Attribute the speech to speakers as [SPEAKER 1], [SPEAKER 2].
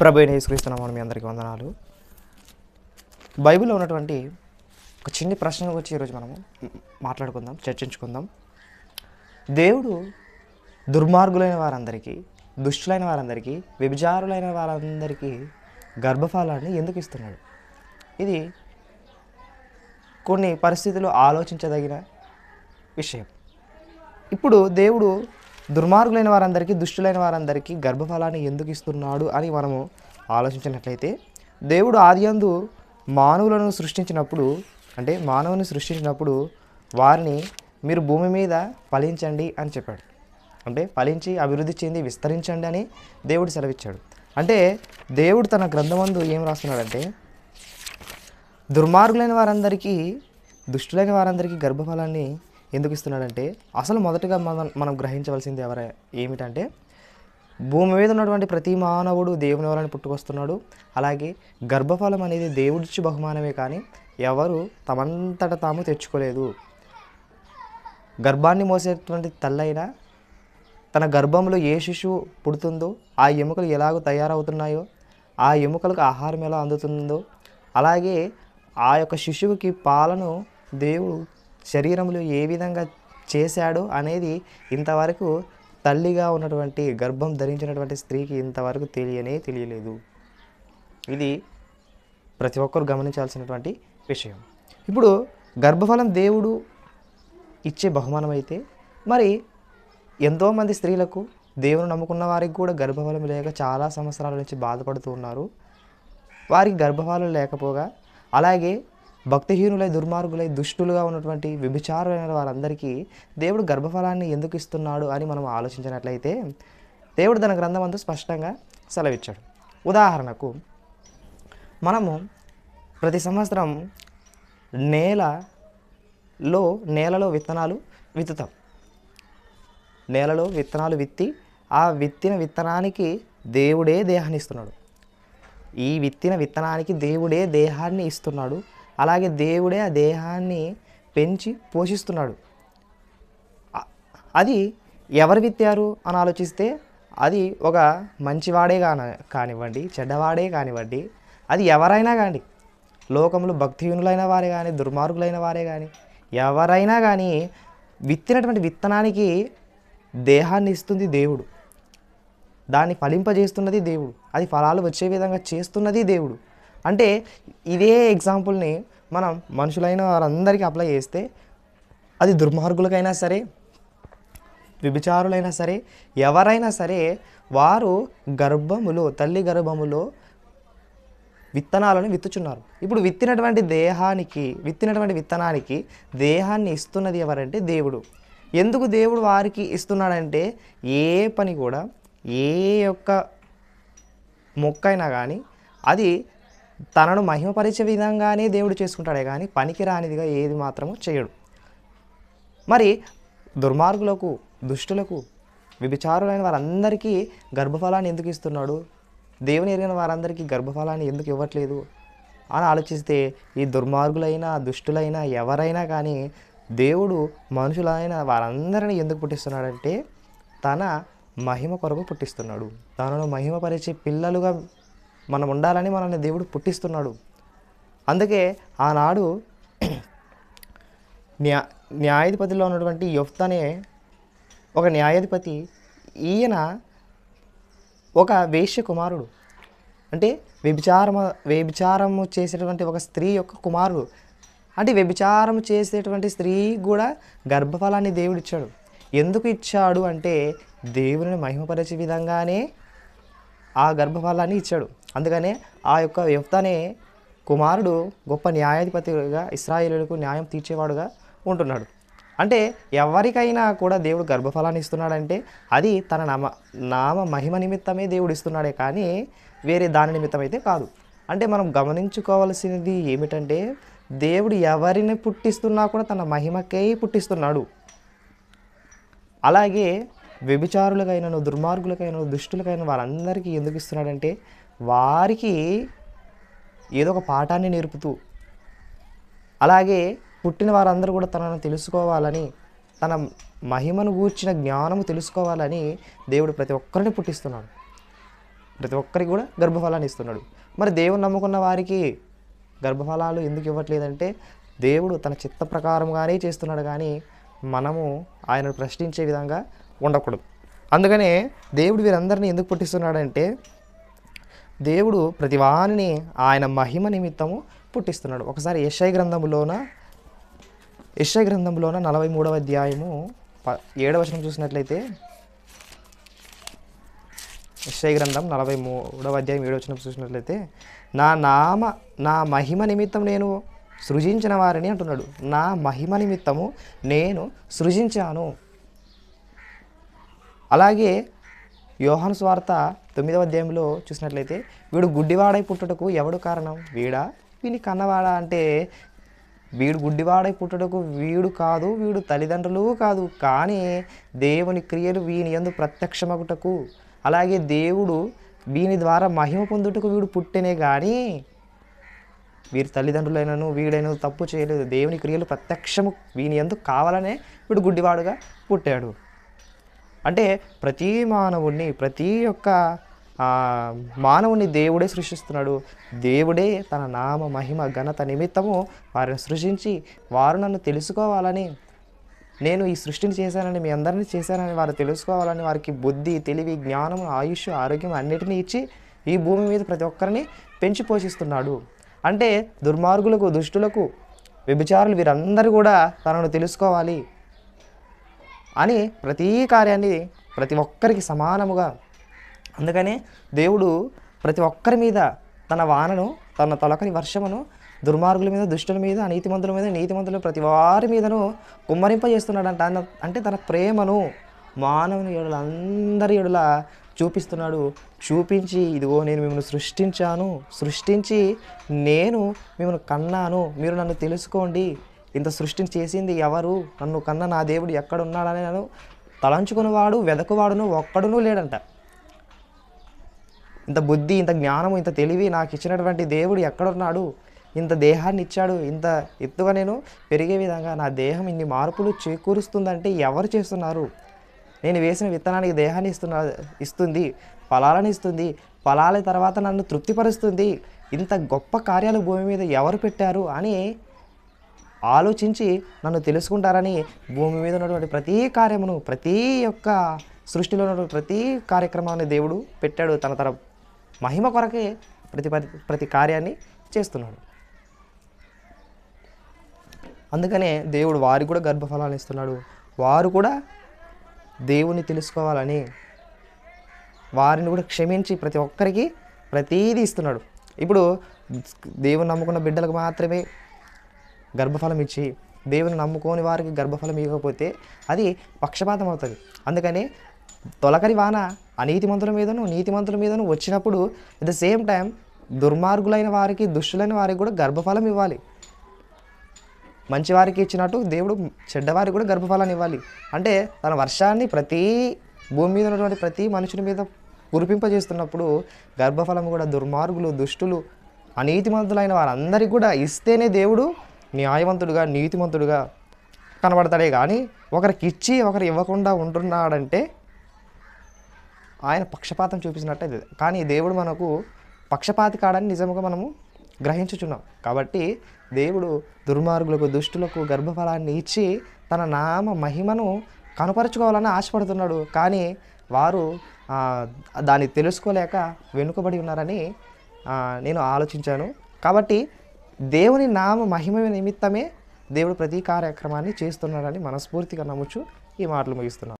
[SPEAKER 1] ప్రభుని అయిన మీ అందరికీ వందనాలు. బైబిల్లో ఉన్నటువంటి ఒక చిన్ని ప్రశ్న వచ్చి ఈరోజు మనము మాట్లాడుకుందాం చర్చించుకుందాం. దేవుడు దుర్మార్గులైన వారందరికీ దుష్టులైన వారందరికీ వ్యభిచారులైన వారందరికీ గర్భఫలాన్ని ఎందుకు ఇస్తున్నాడు? ఇది కొన్ని పరిస్థితులు ఆలోచించదగిన విషయం. ఇప్పుడు దేవుడు దుర్మార్గులైన వారందరికీ దుష్టులైన వారందరికీ గర్భఫలాన్ని ఎందుకు ఇస్తున్నాడు అని మనము ఆలోచించినట్లయితే దేవుడు ఆదియందు మానవులను సృష్టించినప్పుడు అంటే మానవుని సృష్టించినప్పుడు వారిని మీరు భూమి మీద ఫలించండి అని చెప్పాడు. అంటే ఫలించి అభివృద్ధి చెంది విస్తరించండి అని దేవుడు సెలవిచ్చాడు. అంటే దేవుడు తన గ్రంథమందు ఏం రాస్తున్నాడంటే దుర్మార్గులైన వారందరికీ దుష్టులైన వారందరికీ గర్భఫలాన్ని ఎందుకు ఇస్తున్నాడంటే అసలు మొదటగా మనం మనం గ్రహించవలసింది ఎవర? ఏమిటంటే భూమి మీద ఉన్నటువంటి ప్రతి మానవుడు దేవుని వలన పుట్టుకొస్తున్నాడు. అలాగే గర్భఫలం అనేది దేవుడిచ్చి బహుమానమే కానీ ఎవరు తమంతట తాము తెచ్చుకోలేదు. గర్భాన్ని మోసేటువంటి తల్లైనా తన గర్భంలో ఏ శిశువు పుడుతుందో ఆ ఎముకలు ఎలాగో తయారవుతున్నాయో ఆ ఎముకలకు ఆహారం ఎలా అందుతుందో అలాగే ఆ యొక్క శిశువుకి పాలను దేవుడు శరీరంలో ఏ విధంగా చేశాడో అనేది ఇంతవరకు తల్లిగా ఉన్నటువంటి గర్భం ధరించినటువంటి స్త్రీకి ఇంతవరకు తెలియనే తెలియలేదు. ఇది ప్రతి ఒక్కరు గమనించాల్సినటువంటి విషయం. ఇప్పుడు గర్భఫలం దేవుడు ఇచ్చే బహుమానం అయితే మరి ఎంతోమంది స్త్రీలకు దేవుని నమ్ముకున్న వారికి కూడా గర్భఫలం లేక చాలా సంవత్సరాల నుంచి బాధపడుతూ ఉన్నారు. వారికి గర్భఫలం లేకపోగా అలాగే భక్తిహీనులై దుర్మార్గులై దుష్టులుగా ఉన్నటువంటి వ్యభిచారులైన వారందరికీ దేవుడు గర్భఫలాన్ని ఎందుకు ఇస్తున్నాడు అని మనం ఆలోచించినట్లయితే దేవుడు తన గ్రంథం అందు స్పష్టంగా సెలవిచ్చాడు. ఉదాహరణకు మనము ప్రతి సంవత్సరం నేలలో నేలలో విత్తనాలు విత్తుతాం. నేలలో విత్తనాలు విత్తి ఆ విత్తిన విత్తనానికి దేవుడే దేహాన్ని ఇస్తున్నాడు. ఈ విత్తిన విత్తనానికి దేవుడే దేహాన్ని ఇస్తున్నాడు. అలాగే దేవుడే ఆ దేహాన్ని పెంచి పోషిస్తున్నాడు. అది ఎవరు విత్తారు అని ఆలోచిస్తే అది ఒక మంచివాడే కాన కానివ్వండి చెడ్డవాడే కానివ్వండి అది ఎవరైనా కానీ లోకంలో భక్తిహీనులైన వారే కానీ దుర్మార్గులైన వారే కానీ ఎవరైనా కానీ విత్తినటువంటి విత్తనానికి దేహాన్ని ఇస్తుంది దేవుడు. దాన్ని ఫలింపజేస్తున్నది దేవుడు. అది ఫలాలు వచ్చే విధంగా చేస్తున్నది దేవుడు. అంటే ఇదే ఎగ్జాంపుల్ని మనం మనుషులైన వారందరికీ అప్లై చేస్తే అది దుర్మార్గులకైనా సరే విభిచారులైనా సరే ఎవరైనా సరే వారు గర్భములో తల్లి గర్భములో విత్తనాలను విత్తుచున్నారు. ఇప్పుడు విత్తినటువంటి దేహానికి విత్తినటువంటి విత్తనానికి దేహాన్ని ఇస్తున్నది ఎవరంటే దేవుడు. ఎందుకు దేవుడు వారికి ఇస్తున్నాడంటే ఏ పని కూడా ఏ యొక్క మొక్క అయినా కానీ అది తనను మహిమపరిచే విధంగానే దేవుడు చేసుకుంటాడే కానీ పనికిరానిదిగా ఏది మాత్రము చేయడు. మరి దుర్మార్గులకు దుష్టులకు విభిచారులైన వారందరికీ గర్భఫలాన్ని ఎందుకు ఇస్తున్నాడు? దేవుని ఎరిగిన వారందరికీ గర్భఫలాన్ని ఎందుకు ఇవ్వట్లేదు? అని ఆలోచిస్తే ఈ దుర్మార్గులైన దుష్టులైనా ఎవరైనా కానీ దేవుడు మనుషులైన వారందరినీ ఎందుకు పుట్టిస్తున్నాడంటే తన మహిమ కొరకు పుట్టిస్తున్నాడు. తనను మహిమపరిచే పిల్లలుగా మనం ఉండాలని మనల్ని దేవుడు పుట్టిస్తున్నాడు. అందుకే ఆనాడు న్యా న్యాయాధిపతిలో ఉన్నటువంటి యొఫ్త అనే ఒక న్యాయాధిపతి ఈయన ఒక వేశ్య కుమారుడు. అంటే వ్యభిచారము వ్యభిచారము చేసేటువంటి ఒక స్త్రీ యొక్క కుమారుడు. అంటే వ్యభిచారం చేసేటువంటి స్త్రీ కూడా గర్భఫలాన్ని దేవుడు ఇచ్చాడు. ఎందుకు ఇచ్చాడు అంటే దేవుని మహిమపరిచే విధంగానే ఆ గర్భఫలాన్ని ఇచ్చాడు. అందుకనే ఆ యొక్క యుక్తనే కుమారుడు గొప్ప న్యాయాధిపతిగా ఇస్రాయేలులకు న్యాయం తీర్చేవాడుగా ఉంటున్నాడు. అంటే ఎవరికైనా కూడా దేవుడు గర్భఫలాన్ని ఇస్తున్నాడంటే అది తన నామ నామ మహిమ నిమిత్తమే దేవుడు ఇస్తున్నాడే కానీ వేరే దాని నిమిత్తం అయితే కాదు. అంటే మనం గమనించుకోవాల్సినది ఏమిటంటే దేవుడు ఎవరిని పుట్టిస్తున్నా కూడా తన మహిమకే పుట్టిస్తున్నాడు. అలాగే వ్యభిచారులకైనను దుర్మార్గులకైనను దుష్టులకైన వారందరికీ ఎందుకు ఇస్తున్నాడంటే వారికి ఏదో ఒక పాఠాన్ని నేర్పుతూ అలాగే పుట్టిన వారందరూ కూడా తనను తెలుసుకోవాలని తన మహిమను గూర్చిన జ్ఞానము తెలుసుకోవాలని దేవుడు ప్రతి ఒక్కరిని పుట్టిస్తున్నాడు. ప్రతి ఒక్కరికి కూడా గర్భఫలాన్ని ఇస్తున్నాడు. మరి దేవుని నమ్ముకున్న వారికి గర్భఫలాలు ఎందుకు ఇవ్వట్లేదంటే దేవుడు తన చిత్త ప్రకారంగానే చేస్తున్నాడు కానీ మనము ఆయనను ప్రశ్నించే విధంగా ఉండకూడదు. అందుకనే దేవుడు వీరందరినీ ఎందుకు పుట్టిస్తున్నాడంటే దేవుడు ప్రతివానిని ఆయన మహిమ నిమిత్తము పుట్టిస్తున్నాడు. ఒకసారి యశయ గ్రంథములోన యశయ గ్రంథంలోన నలభై మూడవ అధ్యాయము ప ఏడవ వచనం చూసినట్లయితే యశయ గ్రంథం నలభై మూడవ అధ్యాయం ఏడవ వచనం చూసినట్లయితే నా నామ నా మహిమ నిమిత్తం నేను సృజించిన వారిని అంటున్నాడు. నా మహిమ నిమిత్తము నేను సృజించాను. అలాగే యోహాను స్వార్త తొమ్మిదవ అధ్యాయంలో చూసినట్లయితే వీడు గుడ్డివాడై పుట్టుటకు ఎవడు కారణం? వీడా? వీని కన్నవాడా అంటే వీడు గుడ్డివాడై పుట్టుటకు వీడు కాదు వీడు తల్లిదండ్రులు కాదు కానీ దేవుని క్రియలు వీని యందు ప్రత్యక్షమగుటకు. అలాగే దేవుడు వీని ద్వారా మహిమ పొందుటకు వీడు పుట్టెనే కానీ వీరి తల్లిదండ్రులైనను వీడైన తప్పు చేయలేదు. దేవుని క్రియలు ప్రత్యక్షము వీని ఎందుకు కావాలనే వీడు గుడ్డివాడుగా పుట్టాడు. అంటే ప్రతి మానవుణ్ణి ప్రతి ఒక్క మానవుని దేవుడే సృష్టిస్తున్నాడు. దేవుడే తన నామ మహిమ ఘనత నిమిత్తము వారిని సృష్టించి వారు నన్ను తెలుసుకోవాలని నేను ఈ సృష్టిని చేశానని మీ అందరినీ చేశానని వారు తెలుసుకోవాలని వారికి బుద్ధి తెలివి జ్ఞానం ఆయుష్ ఆరోగ్యం అన్నిటినీ ఇచ్చి ఈ భూమి మీద ప్రతి ఒక్కరిని పెంచి పోషిస్తున్నాడు. అంటే దుర్మార్గులకు దుష్టులకు వ్యభిచారులు వీరందరూ కూడా తనను తెలుసుకోవాలి. అని ప్రతి కార్యాన్ని ప్రతి ఒక్కరికి సమానముగా. అందుకనే దేవుడు ప్రతి ఒక్కరి మీద తన వానను తన తొలకని వర్షమును దుర్మార్గుల మీద దుష్టుల మీద నీతిమంతుల మీద నీతిమంతుల ప్రతి వారి మీదను కుమ్మరింపజేస్తున్నాడంట. అంటే తన ప్రేమను మానవుని ఏడుల అందరి ఏడుల చూపిస్తున్నాడు. చూపించి ఇదిగో నేను మిమ్మల్ని సృష్టించాను సృష్టించి నేను మిమ్మల్ని కన్నాను. మీరు నన్ను తెలుసుకోండి. ఇంత సృష్టిని చేసింది ఎవరు? నన్ను కన్న నా దేవుడు ఎక్కడున్నాడని నన్ను తలంచుకునేవాడు వెదకువాడును ఒక్కడునూ లేడంట. ఇంత బుద్ధి ఇంత జ్ఞానం ఇంత తెలివి నాకు ఇచ్చినటువంటి దేవుడు ఎక్కడున్నాడు? ఇంత దేహాన్ని ఇచ్చాడు ఇంత ఎత్తుగా నేను పెరిగే విధంగా నా దేహం ఇన్ని మార్పులు చేకూరుస్తుందంటే ఎవరు చేస్తున్నారు? నేను వేసిన విత్తనానికి దేహాన్ని ఇస్తున్నా ఇస్తుంది ఫలాలను ఇస్తుంది ఫలాల తర్వాత నన్ను తృప్తిపరుస్తుంది. ఇంత గొప్ప కార్యాలు భూమి మీద ఎవరు పెట్టారు? అని ఆలోచించి నన్ను తెలుసుకుంటారని భూమి మీద ఉన్నటువంటి ప్రతి కార్యమును ప్రతి యొక్క సృష్టిలో ఉన్నటువంటి ప్రతి కార్యక్రమాన్ని దేవుడు పెట్టాడు తన తన మహిమ కొరకే ప్రతి ప్రతి కార్యాన్ని చేస్తున్నాడు. అందుకనే దేవుడు వారికి కూడా గర్భఫలాలు ఇస్తున్నాడు. వారు కూడా దేవుని తెలుసుకోవాలని వారిని కూడా క్షమించి ప్రతి ఒక్కరికి ప్రతీది ఇస్తున్నాడు. ఇప్పుడు దేవుని నమ్ముకున్న బిడ్డలకు మాత్రమే గర్భఫలం ఇచ్చి దేవుని నమ్ముకోని వారికి గర్భఫలం ఇవ్వకపోతే అది పక్షపాతం అవుతుంది అందుకని తొలకరి వాన అనీతిమంతుల మీదను నీతిమంతుల మీదను వచ్చినప్పుడు అట్ ద సేమ్ టైం దుర్మార్గులైన వారికి దుష్టులైన వారికి కూడా గర్భఫలం ఇవ్వాలి. మంచివారికి ఇచ్చినట్టు దేవుడు చెడ్డవారికి కూడా గర్భఫలాన్ని ఇవ్వాలి. అంటే తన వర్షాన్ని ప్రతి భూమి మీద ఉన్నటువంటి ప్రతి మనుషుని మీద కురిపింపజేస్తున్నప్పుడు గర్భఫలం కూడా దుర్మార్గులు దుష్టులు అనీతిమంతులైన వారందరికీ కూడా ఇస్తేనే దేవుడు న్యాయవంతుడుగా నీతిమంతుడుగా కనబడతాడే కానీ ఒకరికి ఇచ్చి ఒకరు ఇవ్వకుండా ఉంటున్నాడంటే ఆయన పక్షపాతం చూపించినట్టే కానీ దేవుడు మనకు పక్షపాతి కాడని నిజముగా మనము గ్రహించుచున్నాం. కాబట్టి దేవుడు దుర్మార్గులకు దుష్టులకు గర్భఫలాన్ని ఇచ్చి తన నామ మహిమను కనపరుచుకోవాలని ఆశపడుతున్నాడు. కానీ వారు దాన్ని తెలుసుకోలేక వెనుకబడి ఉన్నారని నేను ఆలోచించాను. కాబట్టి దేవుని నామ మహిమ నిమిత్తమే దేవుడు ప్రతి కార్యక్రమాన్ని చేస్తున్నాడని మనస్ఫూర్తిగా నమ్ముచు ఈ మాటలు ముగిస్తున్నాను.